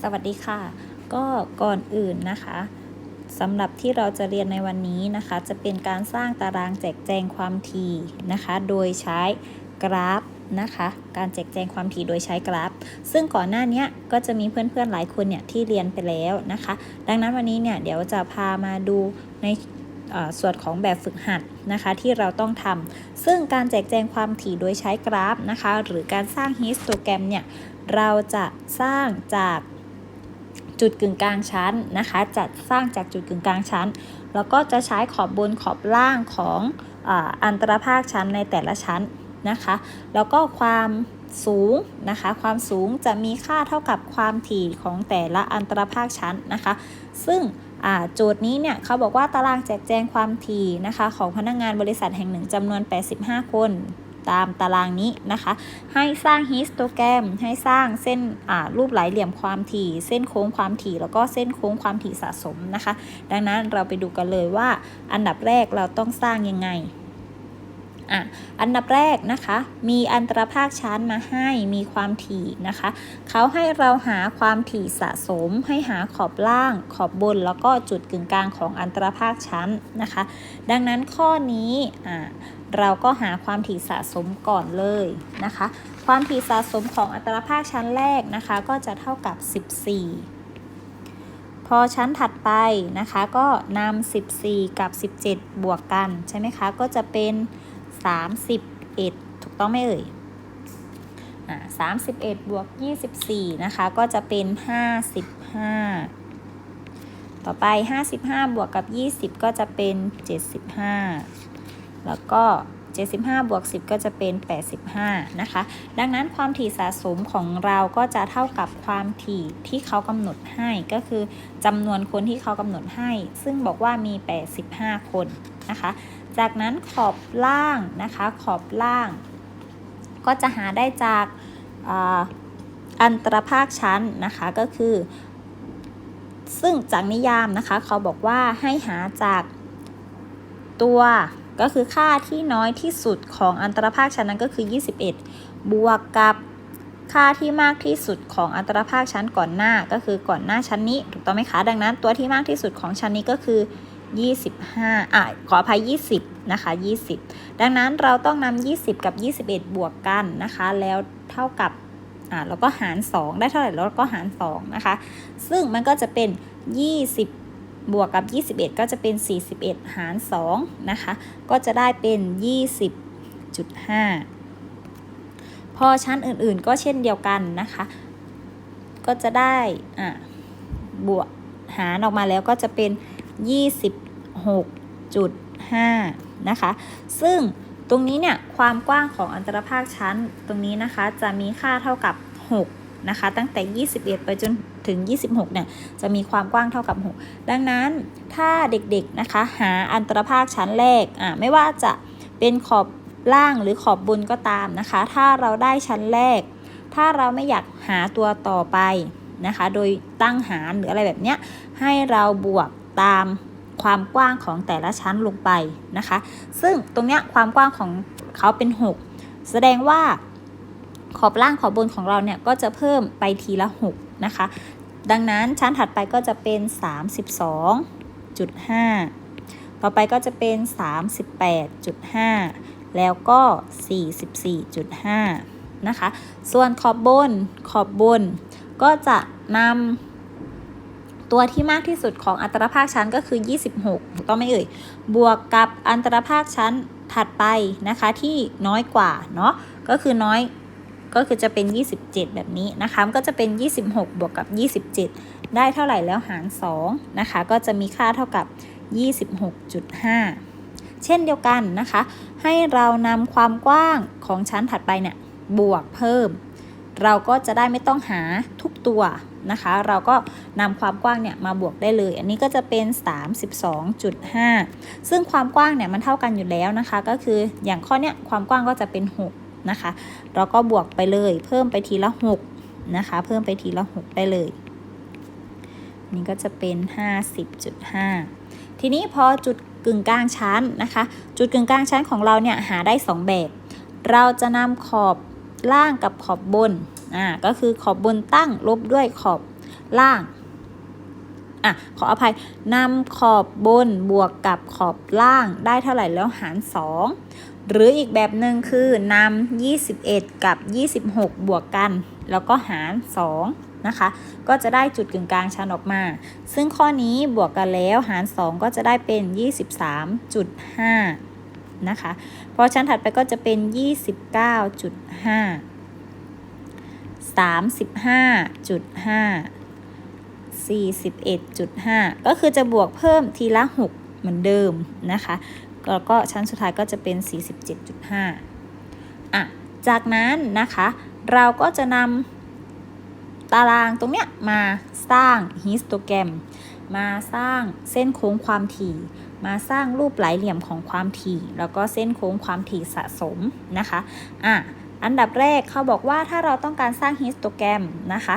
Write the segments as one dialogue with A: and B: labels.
A: สวัสดีค่ะ ก็ก่อนอื่นนะคะสำหรับที่เราจะเรียนในวันนี้นะคะ จะเป็นการสร้างตารางแจกแจงความถี่นะคะ โดยใช้กราฟนะคะ การแจกแจงความถี่โดยใช้กราฟ ซึ่งก่อนหน้านี้ก็จะมีเพื่อนๆหลายคนเนี่ยที่เรียนไปแล้วนะคะ ดังนั้นวันนี้เนี่ยเดี๋ยวจะพามาดูใน ส่วนของแบบฝึกหัดนะคะที่เราต้องทำซึ่งการแจกแจงความถี่โดยใช้กราฟนะคะ หรือการสร้างฮิสโตแกรมเนี่ย เราจะสร้างจากจุดกึ่งกลางชั้นนะคะจัดสร้างจากจุดกึ่งกลางชั้น แล้วก็จะใช้ขอบบนขอบล่างของออันตรภาคชั้นในแต่ละชั้นนะคะ แล้วก็ความสูงนะคะ ความสูงจะมีค่าเท่ากับความถี่ของแต่ละอันตรภาคชั้นนะคะ ซึ่ง โจทย์นี้เนี่ยเขาบอกว่าตารางแจกแจงความถี่นะคะของพนักงานบริษัทแห่งหนึ่งจำนวน 85 คนตามตารางนี้นะคะ ให้สร้างฮิสโตแกรม ให้สร้างเส้นรูปหลายเหลี่ยมความถี่ เส้นโค้งความถี่ แล้วก็เส้นโค้งความถี่สะสมนะคะ ดังนั้นเราไปดูกันเลยว่าอันดับแรกเราต้องสร้างยังไง อะอันดับแรกนะคะ มีอันตรภาคชั้นมาให้มีความถี่นะคะ เขาให้เราหาความถี่สะสม ให้หาขอบล่าง ขอบบน แล้วก็จุดกึ่งกลางของอันตรภาคชั้นนะคะ ดังนั้นข้อนี้อ่าเราก็หาความถี่สะสมก่อนเลยนะคะ ความถี่สะสมของอัตราภาคชั้นแรกนะคะ ก็จะเท่ากับ 14 พอชั้นถัดไปนะคะ ก็นำ14 กับ 17 บวกกัน ใช่ไหมคะ ก็จะเป็น 31 ถูกต้องไหมเอ่ยอ่า31บเอ็ดบวก24นะคะก็จะเป็น55ต่อไป55บห้าบวกกับ20ก็จะเป็น75แล้วก็75บห้าบวก10ก็จะเป็น85นะคะ ดังนั้นความถี่สะสมของเราก็จะเท่ากับความถี่ที่เขากำหนดให้ก็คือจำนวนคนที่เขากำหนดให้ ซึ่งบอกว่ามี85คนนะคะ จากนั้นขอบล่างนะคะขอบล่าง ก็จะหาได้จากอ,อันตรภาคชั้นนะคะก็คือ ซึ่งจากนิยามนะคะเขาบอกว่าให้หาจากตัวก็คือค่าที่น้อยที่สุดของอันตรภาคชั้นนั้นก็คือ 21 บวกกับค่าที่มากที่สุดของอันตรภาคชั้นก่อนหน้าก็คือก่อนหน้าชั้นนี้ ถูกต้องไหมคะ ดังนั้นตัวที่มากที่สุดของชั้นนี้ก็คือ 25อะขออภัย 20 นะคะ 20 ดังนั้นเราต้องนำ20 กับ 21 บวกกันนะคะ แล้วเท่ากับอ่าแล้วก็หาร 2 ได้เท่าไหร่แล้วก็หาร 2 นะคะ ซึ่งมันก็จะเป็น 20 บวกกับ 21 ก็จะเป็น 41 หาร 2 นะคะ ก็จะได้เป็น 20.5 พอชั้นอื่นๆก็เช่นเดียวกันนะคะ ก็จะได้อะบวกหารออกมาแล้วก็จะเป็น 26.5 นะคะ ซึ่งตรงนี้เนี่ยความกว้างของอันตรภาคชั้นตรงนี้นะคะจะมีค่าเท่ากับ 6 นะคะ ตั้งแต่ 21 ไปจนถึง 26 เนี่ยจะมีความกว้างเท่ากับ 6 ดังนั้นถ้าเด็กๆนะคะหาอันตรภาคชั้นแรกอ่าไม่ว่าจะเป็นขอบล่างหรือขอบบนก็ตามนะคะ ถ้าเราได้ชั้นแรก ถ้าเราไม่อยากหาตัวต่อไปนะคะ โดยตั้งหารหรืออะไรแบบเนี้ยให้เราบวก ตามความกว้างของแต่ละชั้นลงไปนะคะ ซึ่งตรงเนี้ยความกว้างของเขาเป็น 6 แสดงว่าขอบล่างขอบบนของเราเนี่ยก็จะเพิ่มไปทีละ 6 นะคะ ดังนั้นชั้นถัดไปก็จะเป็น 32.5 ต่อไปก็จะเป็น 38.5 แล้วก็ 44.5 นะคะ ส่วนขอบบนขอบบนก็จะนำ ตัวที่มากที่สุดของอัตราภาคชั้นก็คือ 26 ถูกต้องไหมเอ่ย บวกกับอัตราภาคชั้นถัดไปนะคะที่น้อยกว่าเนาะ ก็คือน้อยก็คือจะเป็น 27 แบบนี้นะคะ ก็จะเป็น 26 บวกกับ 27 ได้เท่าไหร่แล้วหาร2นะคะ ก็จะมีค่าเท่ากับ 26.5 เช่นเดียวกันนะคะ ให้เรานำความกว้างของชั้นถัดไปเนี่ยบวกเพิ่ม เราก็จะได้ไม่ต้องหาทุกตัวนะคะ เราก็นำความกว้างเนี่ยมาบวกได้เลย อันนี้ก็จะเป็น 32.5 ซึ่งความกว้างเนี่ยมันเท่ากันอยู่แล้วนะคะ ก็คืออย่างข้อเนี้ยความกว้างก็จะเป็น 6 นะคะ เราก็บวกไปเลย เพิ่มไปทีละ 6 นะคะ เพิ่มไปทีละ 6 ได้เลยนี่ก็จะเป็น 50.5 ทีนี้พอจุดกึ่งกลางชั้นนะคะ จุดกึ่งกลางชั้นของเราเนี่ยหาได้ 2 แบบ เราจะนำขอบ ล่างกับขอบบนอ่าก็คือขอบบนตั้งลบด้วยขอบล่างอะขออภัยนำขอบบนบวกกับขอบล่างได้เท่าไหร่แล้วหาร 2 หรืออีกแบบหนึ่งคือนำ21 กับ 26 บวกกัน แล้วก็หาร 2 นะคะ ก็จะได้จุดกึ่งกลางชั้นออกมา ซึ่งข้อนี้บวกกันแล้วหาร 2 ก็จะได้เป็น 23.5 นะคะ เพราะชั้นถัดไปก็จะเป็น 29.5 35.5 41.5 ก็คือจะบวกเพิ่มทีละ 6 เหมือนเดิมนะคะ แล้วก็ชั้นสุดท้ายก็จะเป็น 47.5 อะ จากนั้นนะคะ เราก็จะนำตารางตรงเนี้ยมาสร้างฮิสโตแกรม มาสร้างเส้นโค้งความถี่ มาสร้างรูปหลายเหลี่ยมของความถี่ แล้วก็เส้นโค้งความถี่สะสมนะคะอะอันดับแรกเขาบอกว่าถ้าเราต้องการสร้างฮิสโตแกรมนะคะ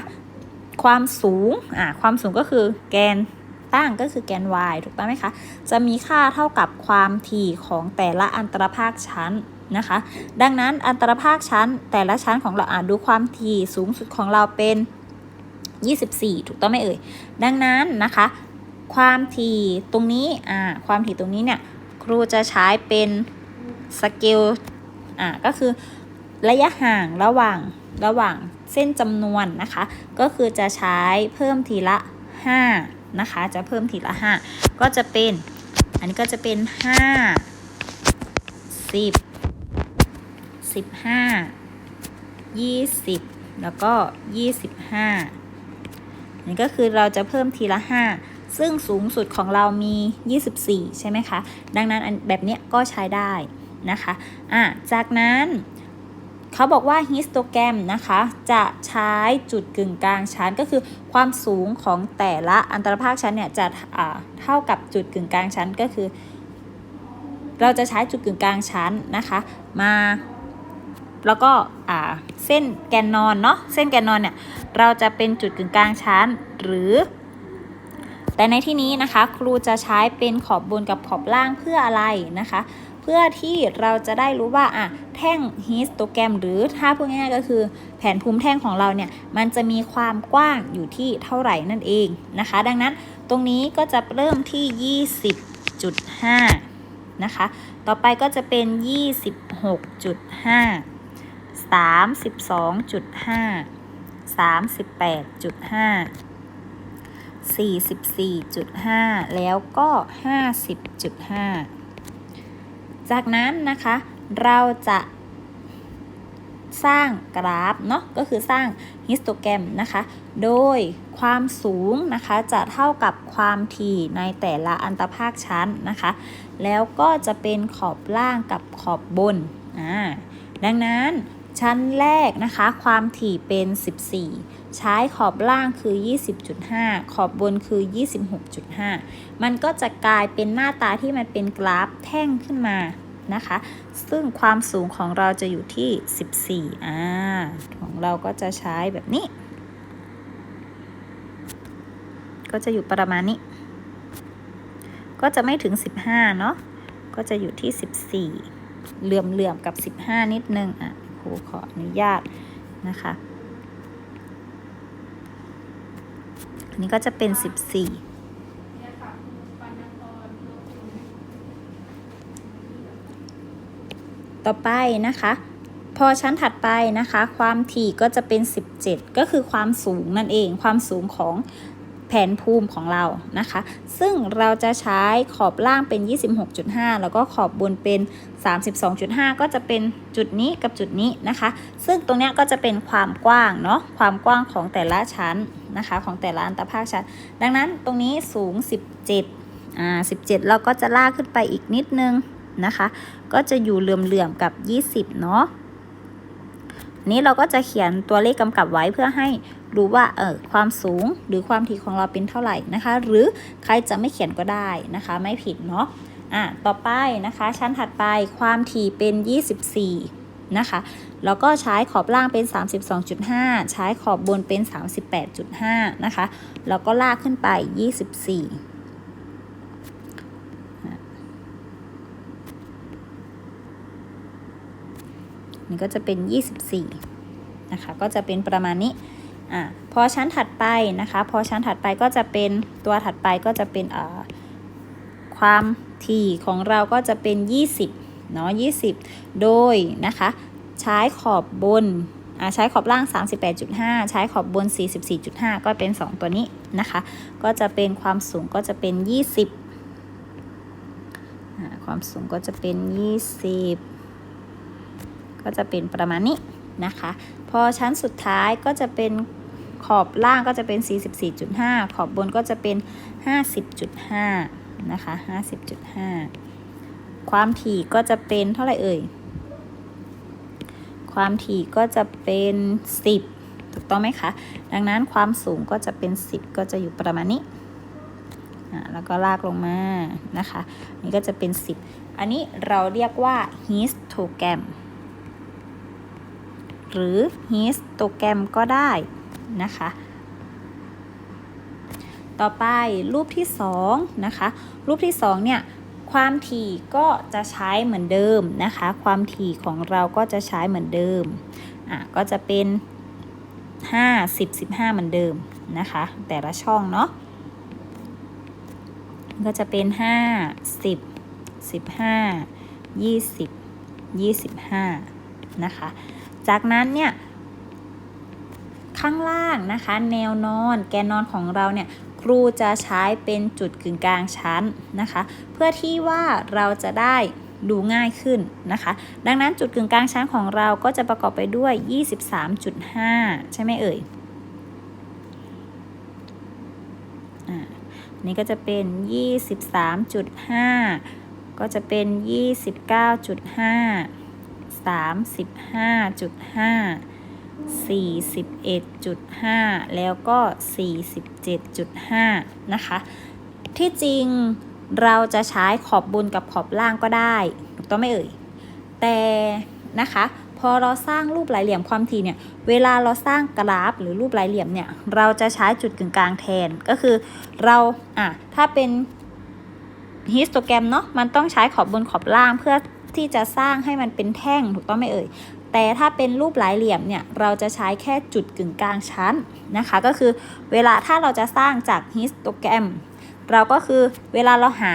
A: ความสูงอ่าความสูงก็คือแกนตั้งก็คือแกน y ถูกต้องไหมคะ จะมีค่าเท่ากับความถี่ของแต่ละอันตรภาคชั้นนะคะ ดังนั้นอันตรภาคชั้นแต่ละชั้นของเราอ่านดูความถี่สูงสุดของเราเป็น 24 ถูกต้องไหมเอ่ย ดังนั้นนะคะ ความถี่ตรงนี้อ่าความถี่ตรงนี้เนี่ยครูจะใช้เป็นสเกลอ่าก็คือระยะห่างระหว่างระหว่างเส้นจำนวนนะคะ ก็คือจะใช้เพิ่มทีละ 5 นะคะ จะเพิ่มทีละ 5 ก็จะเป็น อันนี้ก็จะเป็น 5 10 15 20 แล้วก็ 25นี่ก็คือเราจะเพิ่มทีละ 5 ซึ่งสูงสุดของเรามี 24 ใช่ไหมคะ ดังนั้นแบบนี้ก็ใช้ได้นะคะอะจากนั้นเขาบอกว่าฮิสโตแกรมนะคะ จะใช้จุดกึ่งกลางชั้นก็คือความสูงของแต่ละอันตรภาคชั้นเนี่ยจะเท่ากับจุดกึ่งกลางชั้นก็คือ เราจะใช้จุดกึ่งกลางชั้นนะคะ มาแล้วก็เส้นแกนนอนเนาะเส้นแกนนอนเนี่ยเราจะเป็นจุดกึ่งกลางชั้นหรือ แต่ในที่นี้นะคะ ครูจะใช้เป็นขอบบนกับขอบล่างเพื่ออะไรนะคะ เพื่อที่เราจะได้รู้ว่าอะแท่งฮิสโตแกรมหรือถ้าพูดง่ายๆก็คือ แผนภูมิแท่งของเราเนี่ยมันจะมีความกว้างอยู่ที่เท่าไหร่นั่นเองนะคะ ดังนั้นตรงนี้ก็จะเริ่มที่ 20.5 นะคะ ต่อไปก็จะเป็น 26.5 32.5 38.5 44.5 แล้วก็ 50.5 จากนั้นนะคะ เราจะสร้างกราฟเนาะก็คือสร้างฮิสโตแกรมนะคะ โดยความสูงนะคะจะเท่ากับความถี่ในแต่ละอันตรภาคชั้นนะคะ แล้วก็จะเป็นขอบล่างกับขอบบนอ่าดังนั้นชั้นแรกนะคะ ความถี่เป็น 14 ใช้ขอบล่างคือ 20.5 ขอบบนคือ 26.5 มันก็จะกลายเป็นหน้าตาที่มันเป็นกราฟแท่งขึ้นมานะคะ ซึ่งความสูงของเราจะอยู่ที่ 14อ่าของเราก็จะใช้แบบนี้ ก็จะอยู่ประมาณนี้ ก็จะไม่ถึง 15 เนาะ ก็จะอยู่ที่ 14 เหลื่อมๆกับ 15 นิดนึง อะครูขออนุญาตนะคะ อันนี้ก็จะเป็น14ต่อไปนะคะ พอชั้นถัดไปนะคะ ความถี่ก็จะเป็น 17 ก็คือความสูงนั่นเอง ความสูงของ แผนภูมิของเรานะคะ ซึ่งเราจะใช้ขอบล่างเป็น 26.5 แล้วก็ขอบบนเป็น 32.5 ก็จะเป็นจุดนี้กับจุดนี้นะคะ ซึ่งตรงนี้ก็จะเป็นความกว้างเนาะความกว้างของแต่ละชั้นนะคะ ของแต่ละอันตรภาคชั้น ดังนั้นตรงนี้สูง 17อ่า17 เราก็จะลากขึ้นไปอีกนิดนึงนะคะ ก็จะอยู่เหลื่อมๆกับ 20 เนาะ นี้เราก็จะเขียนตัวเลขกำกับไว้เพื่อให้รู้ว่าเออความสูงหรือความถี่ของเราเป็นเท่าไหร่นะคะ หรือใครจะไม่เขียนก็ได้นะคะ ไม่ผิดเนาะอะต่อไปนะคะ ชั้นถัดไปความถี่เป็น 24 นะคะ แล้วก็ใช้ขอบล่างเป็น 32.5 ใช้ขอบบนเป็น 38.5 นะคะ แล้วก็ลากขึ้นไป 24 นี่ก็จะเป็น 24 นะคะ ก็จะเป็นประมาณนี้อ่าพอชั้นถัดไปนะคะ พอชั้นถัดไปก็จะเป็นตัวถัดไปก็จะเป็นอ่าความถี่ของเราก็จะเป็น 20เนาะ20 โดยนะคะ ใช้ขอบบนอ่าใช้ขอบล่าง 38.5 ใช้ขอบบน 44.5 ก็เป็น 2 ตัวนี้นะคะ ก็จะเป็นความสูงก็จะเป็น 20ความสูงก็จะเป็น 20 ก็จะเป็นประมาณนี้นะคะ พอชั้นสุดท้ายก็จะเป็นขอบล่างก็จะเป็น 44.5 ขอบบนก็จะเป็น 50.5 นะคะ 50.5 ความถี่ก็จะเป็นเท่าไหร่เอ่ย ความถี่ก็จะเป็น 10 ถูกต้องไหมคะ ดังนั้นความสูงก็จะเป็น 10 ก็จะอยู่ประมาณนี้ แล้วก็ลากลงมานะคะ นี่ก็จะเป็น 10 อันนี้เราเรียกว่า histogram หรือ histogram ก็ได้นะคะ ต่อไปรูปที่ 2 นะคะ รูปที่ 2 เนี่ย ความถี่ก็จะใช้เหมือนเดิมนะคะ ความถี่ของเราก็จะใช้เหมือนเดิม อะ ก็จะเป็น 5 10 15 เหมือนเดิมนะคะ แต่ละช่องเนาะก็จะเป็น 5 10 15 20 25 นะคะ จากนั้นเนี่ยข้างล่างนะคะ แนวนอนแกนนอนของเราเนี่ยครูจะใช้เป็นจุดกึ่งกลางชั้นนะคะ เพื่อที่ว่าเราจะได้ดูง่ายขึ้นนะคะ ดังนั้นจุดกึ่งกลางชั้นของเราก็จะประกอบไปด้วย 23.5 ใช่ไหมเอ่ยอนี่ก็จะเป็น 23.5 ก็จะเป็น 29.5 35.5 41.5 แล้วก็ 47.5 นะคะ ที่จริงเราจะใช้ขอบบนกับขอบล่างก็ได้ถูกต้องไหมเอ่ย แต่นะคะพอเราสร้างรูปหลายเหลี่ยมความถี่เนี่ย เวลาเราสร้างกราฟหรือรูปหลายเหลี่ยมเนี่ย เราจะใช้จุดกึ่งกลางแทน ก็คือเราอะถ้าเป็นฮิสโตแกรมเนาะ มันต้องใช้ขอบบนขอบล่างเพื่อ ที่จะสร้างให้มันเป็นแท่งถูกต้องไหมเอ่ย แต่ถ้าเป็นรูปหลายเหลี่ยมเนี่ยเราจะใช้แค่จุดกึ่งกลางชั้นนะคะ ก็คือเวลาถ้าเราจะสร้างจากฮิสโตแกรมเราก็คือเวลาเราหา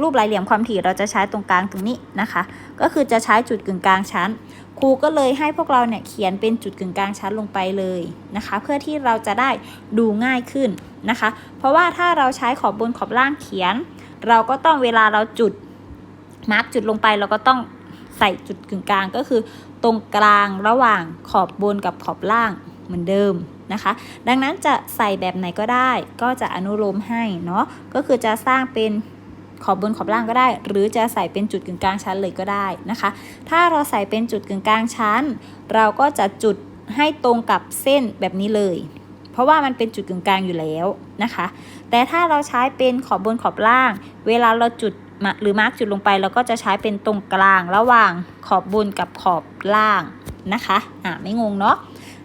A: รูปหลายเหลี่ยมความถี่เราจะใช้ตรงกลางตรงนี้นะคะ ก็คือจะใช้จุดกึ่งกลางชั้นครูก็เลยให้พวกเราเนี่ยเขียนเป็นจุดกึ่งกลางชั้นลงไปเลยนะคะ เพื่อที่เราจะได้ดูง่ายขึ้นนะคะ เพราะว่าถ้าเราใช้ขอบบนขอบล่างเขียน เราก็ต้องเวลาเราจุด มาร์กจุดลงไปเราก็ต้องใส่จุดกึ่งกลางก็คือ ตรงกลางระหว่างขอบบนกับขอบล่างเหมือนเดิมนะคะ ดังนั้นจะใส่แบบไหนก็ได้ ก็จะอนุโลมให้เนาะก็คือจะสร้างเป็นขอบบนขอบล่างก็ได้ หรือจะใส่เป็นจุดกึ่งกลางชั้นเลยก็ได้นะคะ ถ้าเราใส่เป็นจุดกึ่งกลางชั้น เราก็จะจุดให้ตรงกับเส้นแบบนี้เลย เพราะว่ามันเป็นจุดกึ่งกลางอยู่แล้วนะคะ แต่ถ้าเราใช้เป็นขอบบนขอบล่าง เวลาเราจุด หรือมาร์กจุดลงไปเราก็จะใช้เป็นตรงกลางระหว่างขอบบนกับขอบล่างนะคะอ่าไม่งงเนาะ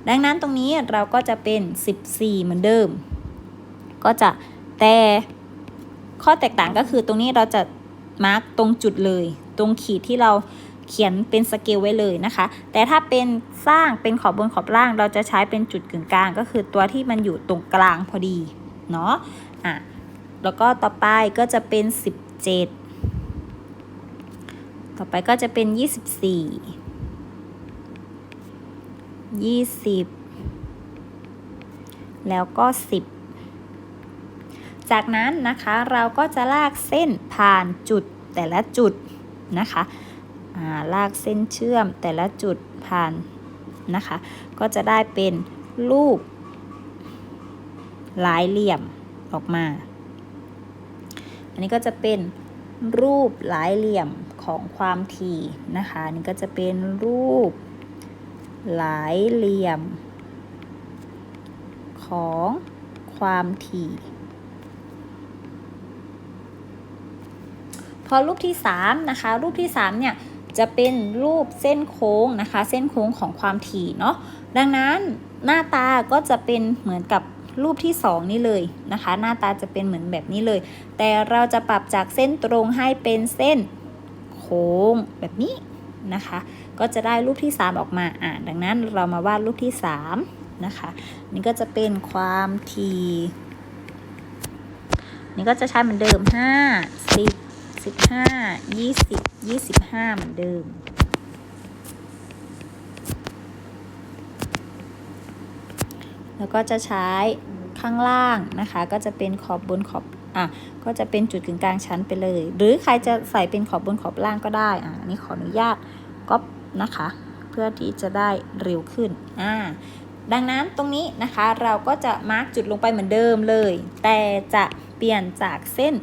A: ดังนั้นตรงนี้เราก็จะเป็น 14 เหมือนเดิม ก็จะแต่ข้อแตกต่างก็คือตรงนี้เราจะมาร์กตรงจุดเลย ตรงขีดที่เราเขียนเป็นสเกลไว้เลยนะคะ แต่ถ้าเป็นสร้างเป็นขอบบนขอบล่าง เราจะใช้เป็นจุดกึ่งกลาง ก็คือตัวที่มันอยู่ตรงกลางพอดีเนาะอะแล้วก็ต่อไปก็จะเป็น 17 ต่อไปก็จะเป็น24 20แล้วก็10จากนั้นนะคะเราก็จะลากเส้นผ่านจุดแต่ละจุดนะคะลากเส้นเชื่อมแต่ละจุดผ่านนะคะ ก็จะได้เป็นรูปหลายเหลี่ยมออกมา อันนี้ก็จะเป็นรูปหลายเหลี่ยม ของความถี่นะคะนี่ก็จะเป็นรูป หลายเหลี่ยม ของความถี่ พอรูปที่3นะคะรูปที่3เนี่ยจะเป็นรูปเส้นโค้งนะคะ เส้นโค้งของความถี่เนาะดังนั้นหน้าตาก็จะเป็นเหมือนกับรูปที่ 2 นี่เลยนะคะ หน้าตาจะเป็นเหมือนแบบนี้เลย แต่เราจะปรับจากเส้นตรงให้เป็นเส้น ค้งแบบนี้นะคะ ก็จะได้รูปที่ 3 ออกมาอ่าดังนั้นเรามาวาดรูปที่ 3 นะคะ นี่ก็จะเป็นความทีนี่ก็จะใช้เหมือนเดิม 5 10 15 20 25 เหมือนเดิมแล้วก็จะใช้ข้างล่างนะคะ ก็จะเป็นขอบบนขอบ อะก็จะเป็นจุดกึ่งกลางชั้นไปเลย หรือใครจะใส่เป็นขอบบนขอบล่างก็ได้อะอันนี้ขออนุญาตก๊อปนะคะ เพื่อที่จะได้เร็วขึ้นอ่าดังนั้นตรงนี้นะคะเราก็จะมาร์กจุดลงไปเหมือนเดิมเลย แต่จะเปลี่ยนจากเส้น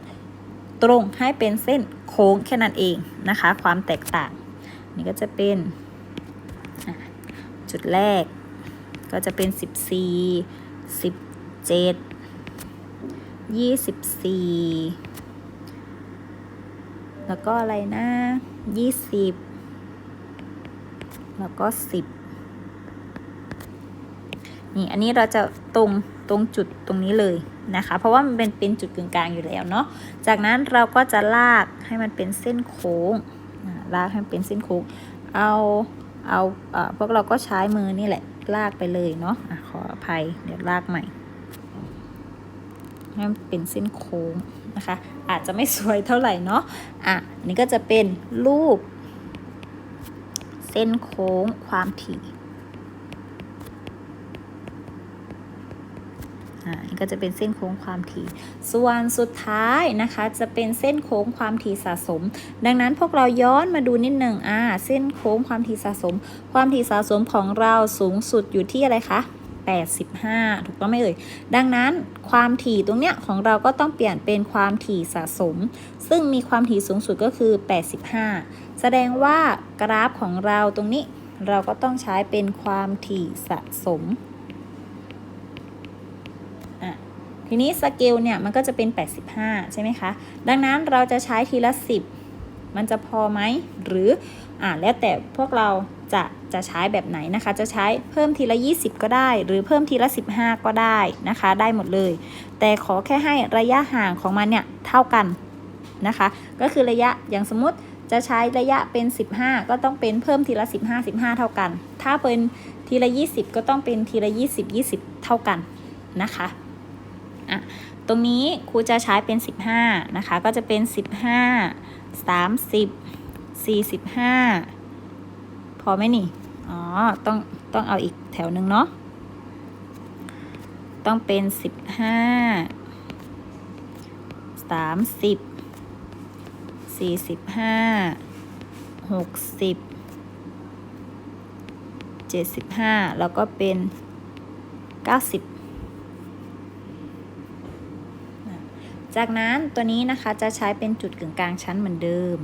A: ตรงให้เป็นเส้นโค้งแค่นั้นเองนะคะ ความแตกต่าง นี่ก็จะเป็นจุดแรกก็จะเป็น 14 17 24แล้วก็อะไรนะ20แล้วก็10นี่อันนี้เราจะตรงตรงจุดตรงนี้เลยนะคะ เพราะว่ามันเป็นเป็นจุดกึ่งกลางอยู่แล้วเนาะจากนั้นเราก็จะลากให้มันเป็นเส้นโค้งลากให้มันเป็นเส้นโค้งเอาเอาเอ่อพวกเราก็ใช้มือนี่แหละลากไปเลยเนาะอะขออภัยเดี๋ยวลากใหม่ ให้มันเป็นเส้นโค้งนะคะ อาจจะไม่สวยเท่าไหร่เนาะอะอันนี่ก็จะเป็นรูป เส้นโค้งความถี่อ่านี่ก็จะเป็นเส้นโค้งความถี่ ส่วนสุดท้ายนะคะจะเป็นเส้นโค้งความถี่สะสม ดังนั้นพวกเราย้อนมาดูนิดหนึ่งอ่า เส้นโค้งความถี่สะสม ความถี่สะสมของเราสูงสุดอยู่ที่อะไรคะ 85 ถูกต้องไหมเอ่ย ดังนั้นความถี่ตรงเนี้ยของเราก็ต้องเปลี่ยนเป็นความถี่สะสม ซึ่งมีความถี่สูงสุดก็คือ 85 แสดงว่ากราฟของเราตรงนี้เราก็ต้องใช้เป็นความถี่สะสมอะทีนี้สเกลเนี่ยมันก็จะเป็น 85 ใช่ไหมคะ ดังนั้นเราจะใช้ทีละ 10 มันจะพอไหมหรืออ่าแล้วแต่พวกเราจะจะใช้แบบไหนนะคะ จะใช้เพิ่มทีละ 20 ก็ได้ หรือเพิ่มทีละ 15 ก็ได้นะคะ ได้หมดเลย แต่ขอแค่ให้ระยะห่างของมันเนี่ยเท่ากันนะคะ ก็คือระยะอย่างสมมติจะใช้ระยะเป็น 15 ก็ต้องเป็นเพิ่มทีละ 15 15 เท่ากัน ถ้าเป็นทีละ 20 ก็ต้องเป็นทีละ 20 20 เท่ากันนะคะอะตรงนี้ครูจะใช้เป็น 15 นะคะ ก็จะเป็น 15 30 45พอไหมนี่ อ๋อ ต้องต้องเอาอีกแถวหนึ่งเนาะ ต้องเป็น15 30 45 60 75แล้วก็เป็น90 จากนั้นตัวนี้นะคะจะใช้เป็นจุดกึ่งกลางชั้นเหมือนเดิม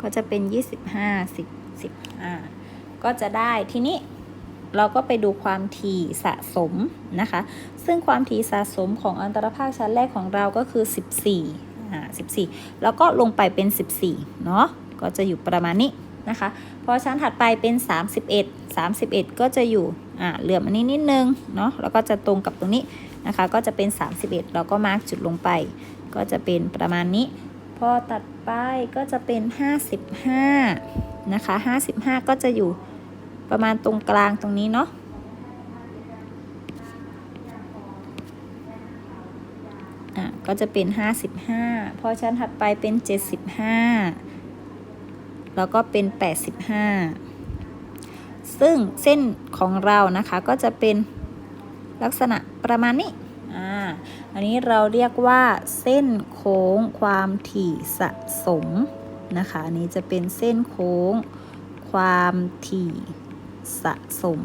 A: ก็จะเป็น 25 10 15 ก็จะได้ทีนี้เราก็ไปดูความถี่สะสมนะคะ ซึ่งความถี่สะสมของอันตรภาคชั้นแรกของเราก็คือ 14อ่า14 แล้วก็ลงไปเป็น 14 เนาะก็จะอยู่ประมาณนี้นะคะ พอชั้นถัดไปเป็น 31 31 ก็จะอยู่อ่าเหลื่อมอันนี้นิดนึงเนาะแล้วก็จะตรงกับตรงนี้ นะคะ ก็จะเป็น 31 เราก็มาร์กจุดลงไป ก็จะเป็นประมาณนี้ พอตัดไปก็จะเป็น 55 นะคะ 55 ก็จะอยู่ประมาณตรงกลางตรงนี้เนาะอะก็จะเป็น 55 พอชั้นถัดไปเป็น 75 แล้วก็เป็น 85 ซึ่งเส้นของเรานะคะก็จะเป็น ลักษณะประมาณนี้อ่าอันนี้เราเรียกว่าเส้นโค้งความถี่สะสมนะคะอันนี้จะเป็นเส้นโค้งความถี่สะสม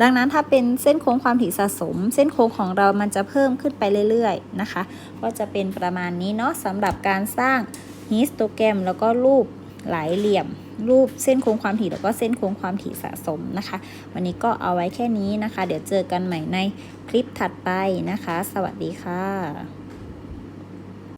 A: ดังนั้นถ้าเป็นเส้นโค้งความถี่สะสม เส้นโค้งของเรามันจะเพิ่มขึ้นไปเรื่อยๆนะคะ ก็จะเป็นประมาณนี้เนาะสำหรับการสร้างฮิสโตแกรมแล้วก็รูปหลายเหลี่ยม รูปเส้นโค้งความถี่แล้วก็เส้นโค้งความถี่สะสมนะคะ วันนี้ก็เอาไว้แค่นี้นะคะ เดี๋ยวเจอกันใหม่ในคลิปถัดไปนะคะ สวัสดีค่ะ